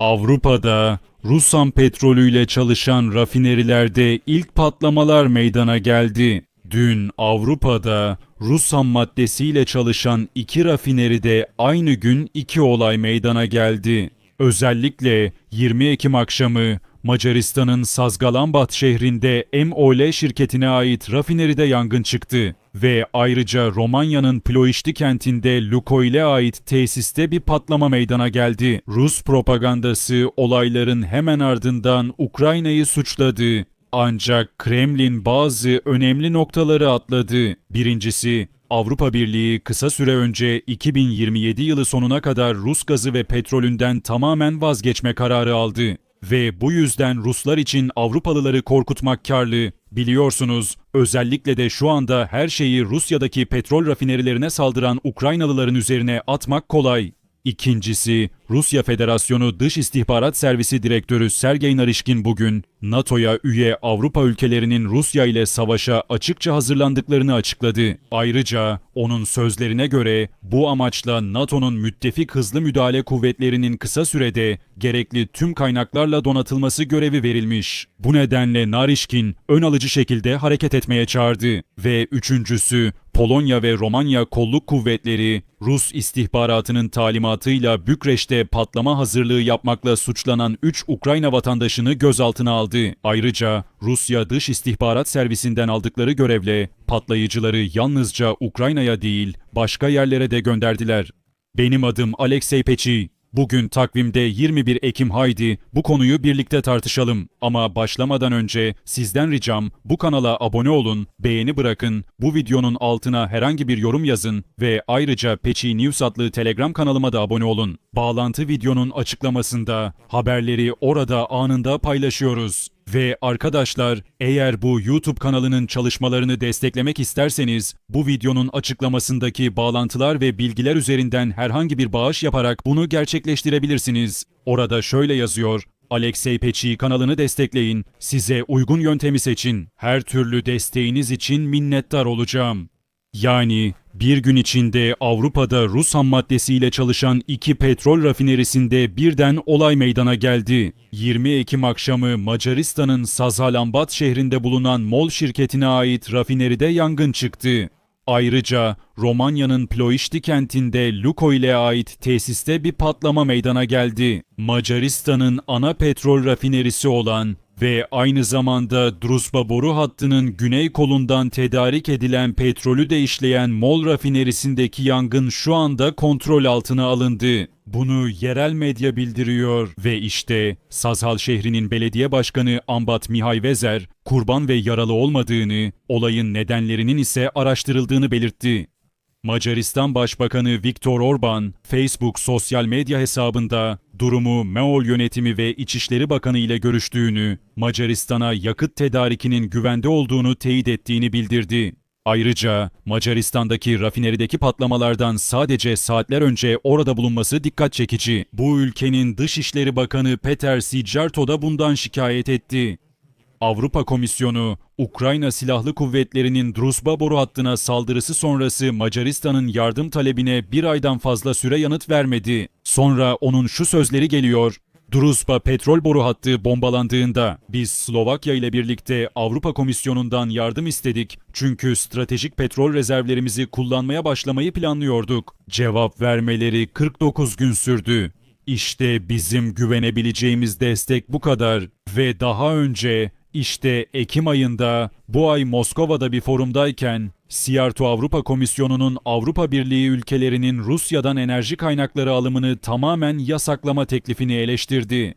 Avrupa'da Rusam petrolüyle çalışan rafinerilerde ilk patlamalar meydana geldi. Dün Avrupa'da Rusam maddesiyle çalışan iki rafineride aynı gün iki olay meydana geldi. Özellikle 20 Ekim akşamı Macaristan'ın Sazgalambat şehrinde MOL şirketine ait rafineride yangın çıktı ve ayrıca Romanya'nın Ploiești kentinde Lukoil'e ait tesiste bir patlama meydana geldi. Rus propagandası olayların hemen ardından Ukrayna'yı suçladı. Ancak Kremlin bazı önemli noktaları atladı. Birincisi, Avrupa Birliği kısa süre önce 2027 yılı sonuna kadar Rus gazı ve petrolünden tamamen vazgeçme kararı aldı. Ve bu yüzden Ruslar için Avrupalıları korkutmak karlı. Biliyorsunuz, özellikle de şu anda her şeyi Rusya'daki petrol rafinerilerine saldıran Ukraynalıların üzerine atmak kolay. İkincisi, Rusya Federasyonu Dış İstihbarat Servisi Direktörü Sergey Narishkin bugün NATO'ya üye Avrupa ülkelerinin Rusya ile savaşa açıkça hazırlandıklarını açıkladı. Ayrıca onun sözlerine göre bu amaçla NATO'nun müttefik hızlı müdahale kuvvetlerinin kısa sürede gerekli tüm kaynaklarla donatılması görevi verilmiş. Bu nedenle Narishkin ön alıcı şekilde hareket etmeye çağırdı ve üçüncüsü Polonya ve Romanya kolluk kuvvetleri Rus istihbaratının talimatıyla Bükreş'te patlama hazırlığı yapmakla suçlanan 3 Ukrayna vatandaşını gözaltına aldı. Ayrıca Rusya Dış İstihbarat Servisinden aldıkları görevle patlayıcıları yalnızca Ukrayna'ya değil başka yerlere de gönderdiler. Benim adım Alexey Peçi. Bugün takvimde 21 Ekim haydi bu konuyu birlikte tartışalım. Ama başlamadan önce sizden ricam bu kanala abone olun, beğeni bırakın, bu videonun altına herhangi bir yorum yazın ve ayrıca Peçi News adlı Telegram kanalıma da abone olun. Bağlantı videonun açıklamasında haberleri orada anında paylaşıyoruz. Ve arkadaşlar eğer bu YouTube kanalının çalışmalarını desteklemek isterseniz bu videonun açıklamasındaki bağlantılar ve bilgiler üzerinden herhangi bir bağış yaparak bunu gerçekleştirebilirsiniz. Orada şöyle yazıyor. Alexey Peçi kanalını destekleyin. Size uygun yöntemi seçin. Her türlü desteğiniz için minnettar olacağım. Yani bir gün içinde Avrupa'da Rus ham maddesiyle çalışan iki petrol rafinerisinde birden olay meydana geldi. 20 Ekim akşamı Macaristan'ın Sazalambat şehrinde bulunan MOL şirketine ait rafineride yangın çıktı. Ayrıca Romanya'nın Ploiești kentinde Lukoil'e ait tesiste bir patlama meydana geldi. Macaristan'ın ana petrol rafinerisi olan ve aynı zamanda Druzba boru hattının güney kolundan tedarik edilen petrolü de işleyen MOL rafinerisindeki yangın şu anda kontrol altına alındı. Bunu yerel medya bildiriyor ve işte Sazhal şehrinin belediye başkanı Ambat Mihay Vezer kurban ve yaralı olmadığını, olayın nedenlerinin ise araştırıldığını belirtti. Macaristan Başbakanı Viktor Orban, Facebook sosyal medya hesabında durumu Meol yönetimi ve İçişleri Bakanı ile görüştüğünü, Macaristan'a yakıt tedarikinin güvende olduğunu teyit ettiğini bildirdi. Ayrıca Macaristan'daki rafinerideki patlamalardan sadece saatler önce orada bulunması dikkat çekici. Bu ülkenin Dışişleri Bakanı Peter Sijarto da bundan şikayet etti. Avrupa Komisyonu, Ukrayna Silahlı Kuvvetleri'nin Druzba boru hattına saldırısı sonrası Macaristan'ın yardım talebine bir aydan fazla süre yanıt vermedi. Sonra onun şu sözleri geliyor. Druzba petrol boru hattı bombalandığında biz Slovakya ile birlikte Avrupa Komisyonu'ndan yardım istedik çünkü stratejik petrol rezervlerimizi kullanmaya başlamayı planlıyorduk. Cevap vermeleri 49 gün sürdü. İşte bizim güvenebileceğimiz destek bu kadar ve daha önce işte Ekim ayında bu ay Moskova'da bir forumdayken Siyarto Avrupa Komisyonu'nun Avrupa Birliği ülkelerinin Rusya'dan enerji kaynakları alımını tamamen yasaklama teklifini eleştirdi.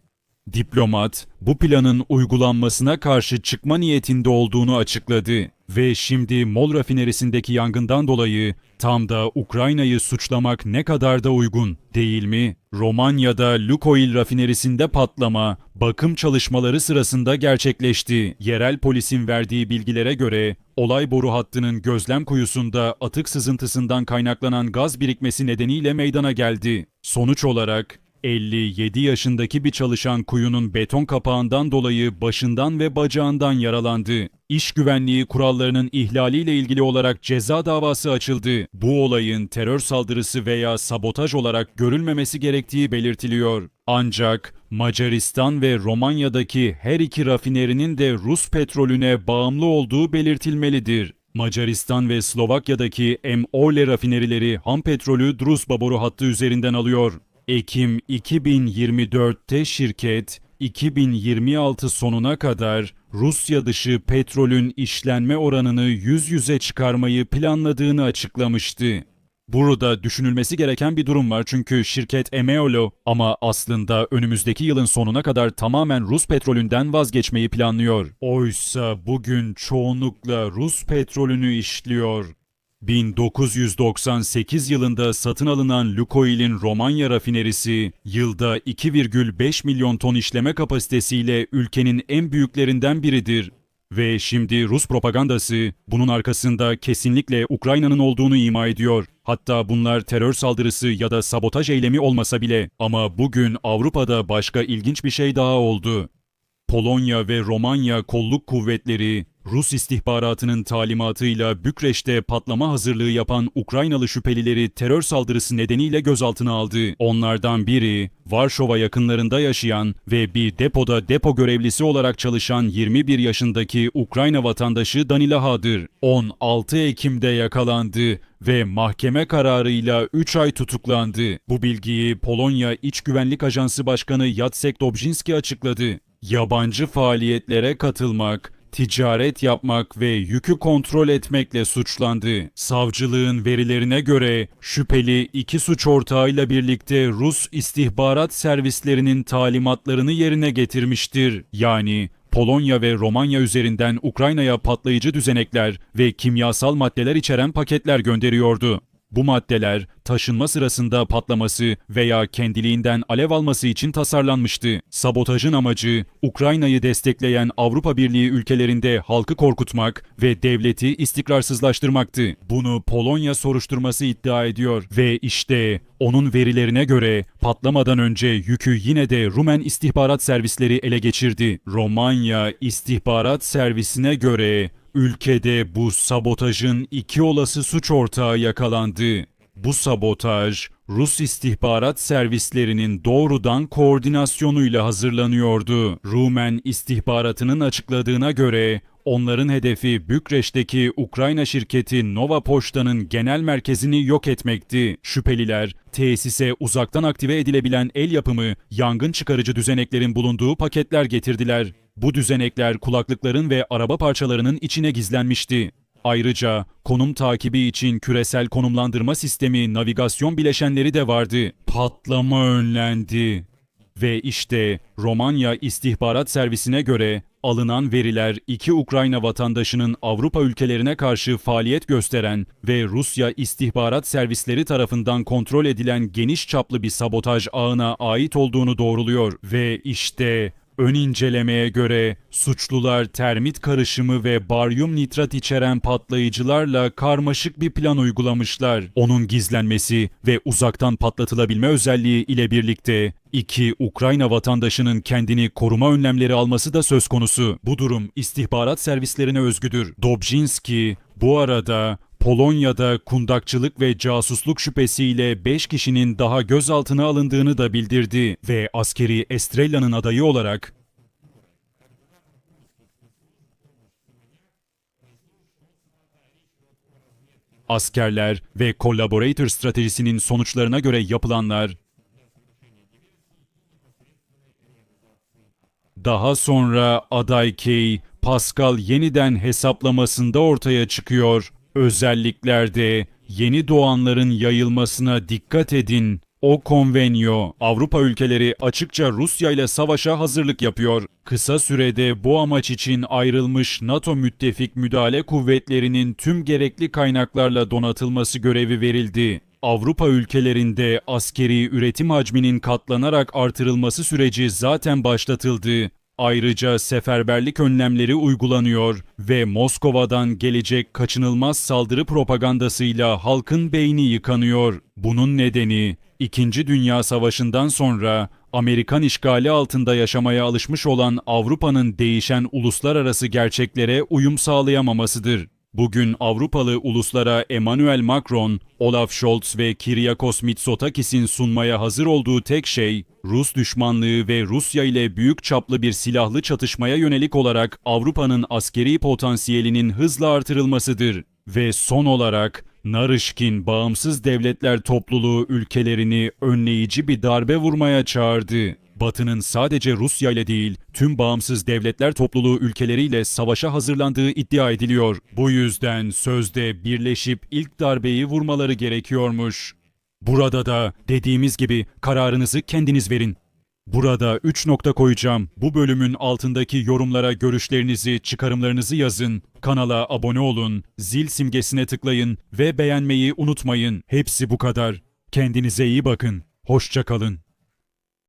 Diplomat bu planın uygulanmasına karşı çıkma niyetinde olduğunu açıkladı ve şimdi Mol rafinerisindeki yangından dolayı tam da Ukrayna'yı suçlamak ne kadar da uygun değil mi? Romanya'da Lukoil rafinerisinde patlama bakım çalışmaları sırasında gerçekleşti. Yerel polisin verdiği bilgilere göre olay boru hattının gözlem kuyusunda atık sızıntısından kaynaklanan gaz birikmesi nedeniyle meydana geldi. Sonuç olarak 57 yaşındaki bir çalışan kuyunun beton kapağından dolayı başından ve bacağından yaralandı. İş güvenliği kurallarının ihlaliyle ilgili olarak ceza davası açıldı. Bu olayın terör saldırısı veya sabotaj olarak görülmemesi gerektiği belirtiliyor. Ancak Macaristan ve Romanya'daki her iki rafinerinin de Rus petrolüne bağımlı olduğu belirtilmelidir. Macaristan ve Slovakya'daki M. Rafinerileri ham petrolü Druzba boru hattı üzerinden alıyor. Ekim 2024'te şirket 2026 sonuna kadar Rusya dışı petrolün işlenme oranını yüz yüze çıkarmayı planladığını açıklamıştı. Burada düşünülmesi gereken bir durum var çünkü şirket Emeolo ama aslında önümüzdeki yılın sonuna kadar tamamen Rus petrolünden vazgeçmeyi planlıyor. Oysa bugün çoğunlukla Rus petrolünü işliyor. 1998 yılında satın alınan Lukoil'in Romanya rafinerisi yılda 2,5 milyon ton işleme kapasitesiyle ülkenin en büyüklerinden biridir. Ve şimdi Rus propagandası bunun arkasında kesinlikle Ukrayna'nın olduğunu ima ediyor. Hatta bunlar terör saldırısı ya da sabotaj eylemi olmasa bile ama bugün Avrupa'da başka ilginç bir şey daha oldu. Polonya ve Romanya kolluk kuvvetleri Rus istihbaratının talimatıyla Bükreş'te patlama hazırlığı yapan Ukraynalı şüphelileri terör saldırısı nedeniyle gözaltına aldı. Onlardan biri Varşova yakınlarında yaşayan ve bir depoda depo görevlisi olarak çalışan 21 yaşındaki Ukrayna vatandaşı Danila Ha'dır. 16 Ekim'de yakalandı ve mahkeme kararıyla 3 ay tutuklandı. Bu bilgiyi Polonya İç Güvenlik Ajansı Başkanı Jacek Dobrzyński açıkladı. Yabancı faaliyetlere katılmak, ticaret yapmak ve yükü kontrol etmekle suçlandı. Savcılığın verilerine göre şüpheli iki suç ortağıyla birlikte Rus istihbarat servislerinin talimatlarını yerine getirmiştir. Yani Polonya ve Romanya üzerinden Ukrayna'ya patlayıcı düzenekler ve kimyasal maddeler içeren paketler gönderiyordu. Bu maddeler taşınma sırasında patlaması veya kendiliğinden alev alması için tasarlanmıştı. Sabotajın amacı Ukrayna'yı destekleyen Avrupa Birliği ülkelerinde halkı korkutmak ve devleti istikrarsızlaştırmaktı. Bunu Polonya soruşturması iddia ediyor ve işte onun verilerine göre patlamadan önce yükü yine de Rumen istihbarat servisleri ele geçirdi. Romanya istihbarat servisine göre Ülkede bu sabotajın iki olası suç ortağı yakalandı. Bu sabotaj Rus istihbarat servislerinin doğrudan koordinasyonuyla hazırlanıyordu. Rumen istihbaratının açıkladığına göre onların hedefi Bükreş'teki Ukrayna şirketi Nova Pošta'nın genel merkezini yok etmekti. Şüpheliler tesise uzaktan aktive edilebilen el yapımı yangın çıkarıcı düzeneklerin bulunduğu paketler getirdiler. Bu düzenekler kulaklıkların ve araba parçalarının içine gizlenmişti. Ayrıca konum takibi için küresel konumlandırma sistemi navigasyon bileşenleri de vardı. Patlama önlendi. Ve işte Romanya istihbarat servisine göre alınan veriler iki Ukrayna vatandaşının Avrupa ülkelerine karşı faaliyet gösteren ve Rusya istihbarat servisleri tarafından kontrol edilen geniş çaplı bir sabotaj ağına ait olduğunu doğruluyor ve işte Ön incelemeye göre suçlular termit karışımı ve baryum nitrat içeren patlayıcılarla karmaşık bir plan uygulamışlar. Onun gizlenmesi ve uzaktan patlatılabilme özelliği ile birlikte iki Ukrayna vatandaşının kendini koruma önlemleri alması da söz konusu. Bu durum istihbarat servislerine özgüdür. Dobzhinski bu arada Polonya'da kundakçılık ve casusluk şüphesiyle 5 kişinin daha gözaltına alındığını da bildirdi ve askeri Estrella'nın adayı olarak askerler ve collaborator stratejisinin sonuçlarına göre yapılanlar daha sonra aday Kay, Pascal yeniden hesaplamasında ortaya çıkıyor. Özelliklerde yeni doğanların yayılmasına dikkat edin. O konvenyo Avrupa ülkeleri açıkça Rusya ile savaşa hazırlık yapıyor. Kısa sürede bu amaç için ayrılmış NATO müttefik müdahale kuvvetlerinin tüm gerekli kaynaklarla donatılması görevi verildi. Avrupa ülkelerinde askeri üretim hacminin katlanarak artırılması süreci zaten başlatıldı. Ayrıca seferberlik önlemleri uygulanıyor ve Moskova'dan gelecek kaçınılmaz saldırı propagandasıyla halkın beyni yıkanıyor. Bunun nedeni İkinci Dünya Savaşı'ndan sonra Amerikan işgali altında yaşamaya alışmış olan Avrupa'nın değişen uluslararası gerçeklere uyum sağlayamamasıdır. Bugün Avrupalı uluslara Emmanuel Macron, Olaf Scholz ve Kyriakos Mitsotakis'in sunmaya hazır olduğu tek şey, Rus düşmanlığı ve Rusya ile büyük çaplı bir silahlı çatışmaya yönelik olarak Avrupa'nın askeri potansiyelinin hızla artırılmasıdır. Ve son olarak, Narışkin Bağımsız Devletler Topluluğu ülkelerini önleyici bir darbe vurmaya çağırdı. Batı'nın sadece Rusya ile değil, tüm bağımsız devletler topluluğu ülkeleriyle savaşa hazırlandığı iddia ediliyor. Bu yüzden sözde birleşip ilk darbeyi vurmaları gerekiyormuş. Burada da dediğimiz gibi kararınızı kendiniz verin. Burada 3 nokta koyacağım. Bu bölümün altındaki yorumlara görüşlerinizi, çıkarımlarınızı yazın. Kanala abone olun, zil simgesine tıklayın ve beğenmeyi unutmayın. Hepsi bu kadar. Kendinize iyi bakın. Hoşça kalın.